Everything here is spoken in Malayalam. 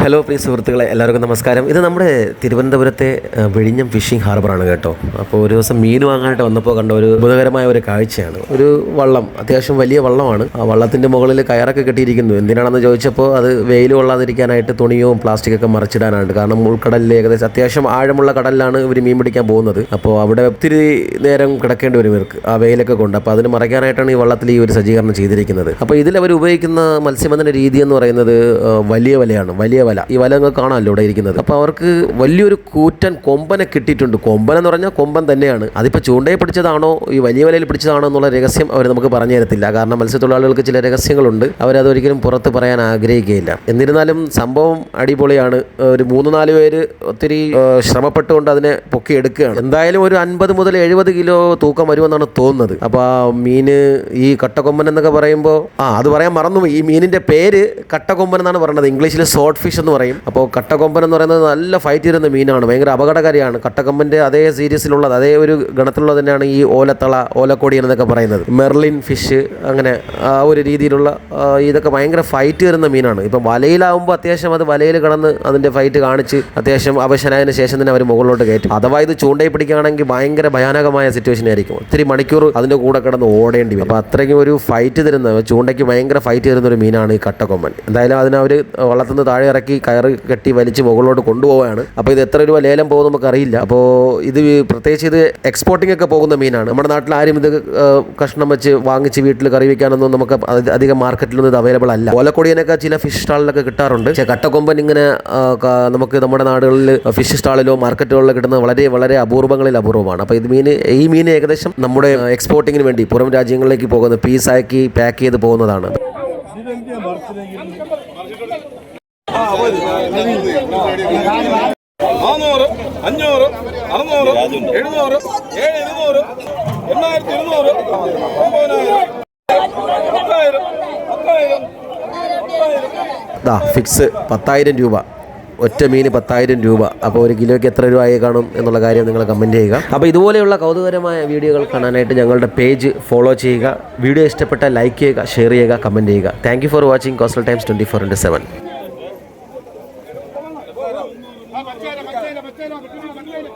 ഹലോ പ്രിയ സുഹൃത്തുക്കളെ എല്ലാവർക്കും നമസ്കാരം. ഇത് നമ്മുടെ തിരുവനന്തപുരത്തെ വെഴിഞ്ഞം ഫിഷിംഗ് ഹാർബറാണ് കേട്ടോ. അപ്പോൾ ഒരു ദിവസം മീൻ വാങ്ങാനായിട്ട് വന്നപ്പോൾ കണ്ട ഒരു ബുധകരമായ ഒരു കാഴ്ചയാണ്. ഒരു വള്ളം അത്യാവശ്യം വലിയ വള്ളമാണ്. ആ വള്ളത്തിന്റെ മുകളിൽ കയറൊക്കെ കെട്ടിയിരിക്കുന്നു. എന്തിനാണെന്ന് ചോദിച്ചപ്പോൾ അത് വെയിൽ കൊള്ളാതിരിക്കാനായിട്ട് തുണിയോ പ്ലാസ്റ്റിക്കൊക്കെ മറിച്ചിടാനാണ്. കാരണം ഉൾക്കടലിൽ ഏകദേശം അത്യാവശ്യം ആഴമുള്ള കടലിലാണ് ഇവർ മീൻ പിടിക്കാൻ പോകുന്നത്. അപ്പോൾ അവിടെ ഒത്തിരി നേരം കിടക്കേണ്ടി വരും ഇവർക്ക് ആ വെയിലൊക്കെ കൊണ്ട്. അപ്പോൾ അതിന് മറയ്ക്കാനായിട്ടാണ് ഈ വള്ളത്തിൽ ഈ ഒരു സജ്ജീകരണം ചെയ്തിരിക്കുന്നത്. അപ്പോൾ ഇതിൽ അവർ ഉപയോഗിക്കുന്ന മത്സ്യബന്ധന രീതി എന്ന് പറയുന്നത് വലിയ വലയാണ്. വലിയ വല. ഈ വല നിങ്ങൾക്ക് കാണാമല്ലോ ഇവിടെ ഇരിക്കുന്നത്. അപ്പോൾ അവർക്ക് വലിയൊരു കൂറ്റൻ കൊമ്പനെ കിട്ടിയിട്ടുണ്ട്. കൊമ്പൻ എന്ന് പറഞ്ഞാൽ കൊമ്പൻ തന്നെയാണ്. അതിപ്പോൾ ചൂണ്ടയെ പിടിച്ചതാണോ ഈ വലിയ വലയിൽ പിടിച്ചതാണോ എന്നുള്ള രഹസ്യം അവർ നമുക്ക് പറഞ്ഞു തരത്തില്ല. കാരണം മത്സ്യത്തൊഴിലാളികൾക്ക് ചില രഹസ്യങ്ങളുണ്ട്. അവരതൊരിക്കലും പുറത്ത് പറയാൻ ആഗ്രഹിക്കുകയില്ല. എന്നിരുന്നാലും സംഭവം അടിപൊളിയാണ്. ഒരു മൂന്ന് നാല് പേര് ഒത്തിരി ശ്രമപ്പെട്ടുകൊണ്ട് അതിനെ പൊക്കി എടുക്കുകയാണ് എന്തായാലും ഒരു അൻപത് മുതൽ എഴുപത് കിലോ തൂക്കം വരുമെന്നാണ് തോന്നുന്നത്. അപ്പോൾ ആ മീന് ഈ കട്ടകൊമ്പൻ എന്നൊക്കെ പറയുമ്പോൾ ആ അത് പറയാൻ മറന്നു ഈ മീനിന്റെ പേര് കട്ടകൊമ്പൻ എന്നാണ് പറയുന്നത് ഇംഗ്ലീഷിൽ സോട്ട് ഫിഷ് എന്ന് പറയും. അപ്പോൾ കട്ടക്കൊമ്പൻ എന്ന് പറയുന്നത് നല്ല ഫൈറ്റ് ചെയ്യുന്ന മീനാണ്. ഭയങ്കര അപകടകാരിയാണ്. കട്ടക്കൊമ്പന്റെ അതേ സീരീസിലുള്ളത് അതേ ഒരു ഗണത്തിലുള്ളത് തന്നെയാണ് ഈ ഓലത്തള ഓലക്കൊടി എന്നൊക്കെ പറയുന്നത്. മെർലിൻ ഫിഷ് അങ്ങനെ ആ ഒരു രീതിയിലുള്ള ഇതൊക്കെ ഭയങ്കര ഫൈറ്റ് വരുന്ന മീനാണ്. ഇപ്പം വലയിലാവുമ്പോൾ അത്യാവശ്യം അത് വലയിൽ കിടന്ന് അതിന്റെ ഫൈറ്റ് കാണിച്ച് അത്യാവശ്യം അവശനായതിനു ശേഷം തന്നെ അവർ മുകളിലോട്ട് കയറ്റും. അഥവാ ഇത് ചൂണ്ടയിൽ പിടിക്കുകയാണെങ്കിൽ ഭയങ്കര ഭയാനകമായ സിറ്റുവേഷൻ ആയിരിക്കും. ഒത്തിരി മണിക്കൂർ അതിന്റെ കൂടെ കിടന്ന് ഓടേണ്ടി വരും. അപ്പോൾ അത്രയ്ക്കും ഒരു ഫൈറ്റ് തരുന്ന ചൂണ്ടയ്ക്ക് ഭയങ്കര ഫൈറ്റ് തരുന്ന ഒരു മീനാണ് ഈ കട്ടക്കൊമ്പൻ എന്തായാലും അതിനവർ വളർത്തുന്ന താഴെ ഇറക്കി കയറി കെട്ടി വലിച്ച് മുകളിലോട്ട് കൊണ്ടുപോവുകയാണ്. അപ്പോൾ ഇത് എത്ര രൂപ ലേലം പോകും നമുക്ക് അറിയില്ല അപ്പോൾ ഇത് പ്രത്യേകിച്ച് ഇത് എക്സ്പോർട്ടിംഗ് ഒക്കെ പോകുന്ന മീനാണ്. നമ്മുടെ നാട്ടിൽ ആരും ഇത് കഷ്ണം വെച്ച് വാങ്ങിച്ച് വീട്ടിൽ കറി വെക്കാനൊന്നും നമുക്ക് അധികം മാർക്കറ്റിലൊന്നും ഇത് അവൈലബിൾ അല്ല. ഓലക്കൊടിയനൊക്കെ ചില ഫിഷ് സ്റ്റാളിലൊക്കെ കിട്ടാറുണ്ട്. പക്ഷേ കട്ടക്കൊമ്പൻ ഇങ്ങനെ നമുക്ക് നമ്മുടെ നാടുകളിൽ ഫിഷ് സ്റ്റാളിലോ മാർക്കറ്റുകളിലോ കിട്ടുന്നത് വളരെ വളരെ അപൂർവങ്ങളിൽ അപൂർവമാണ്. അപ്പോൾ ഇത് മീൻ ഈ മീൻ ഏകദേശം നമ്മുടെ എക്സ്പോർട്ടിങ്ങിന് വേണ്ടി പുറം രാജ്യങ്ങളിലേക്ക് പോകുന്ന പീസാക്കി പാക്ക് ചെയ്ത് പോകുന്നതാണ്. നാനൂറ് അഞ്ഞൂറ് അറുന്നൂറ് എഴുന്നൂറ് ഏഴ് ഇരുന്നൂറ് എണ്ണായിരത്തി ഇരുന്നൂറ് ഒമ്പതിനായിരം ഫിക്സ് പത്തായിരം രൂപ. ഒറ്റ മീൻ പത്തായിരം രൂപ. അപ്പോൾ ഒരു കിലോയ്ക്ക് എത്ര രൂപ ആയി കാണും എന്നുള്ള കാര്യം നിങ്ങൾ കമന്റ് ചെയ്യുക. അപ്പോൾ ഇതുപോലെയുള്ള കൗതുകരമായ വീഡിയോകൾ കാണാനായിട്ട് ഞങ്ങളുടെ പേജ് ഫോളോ ചെയ്യുക. വീഡിയോ ഇഷ്ടപ്പെട്ട ലൈക്ക് ചെയ്യുക ഷെയർ ചെയ്യുക കമന്റ് ചെയ്യുക. Thank for watching coastal times twenty four into seven Ah, ma chère, ma chère, ma chère, on la manuelle!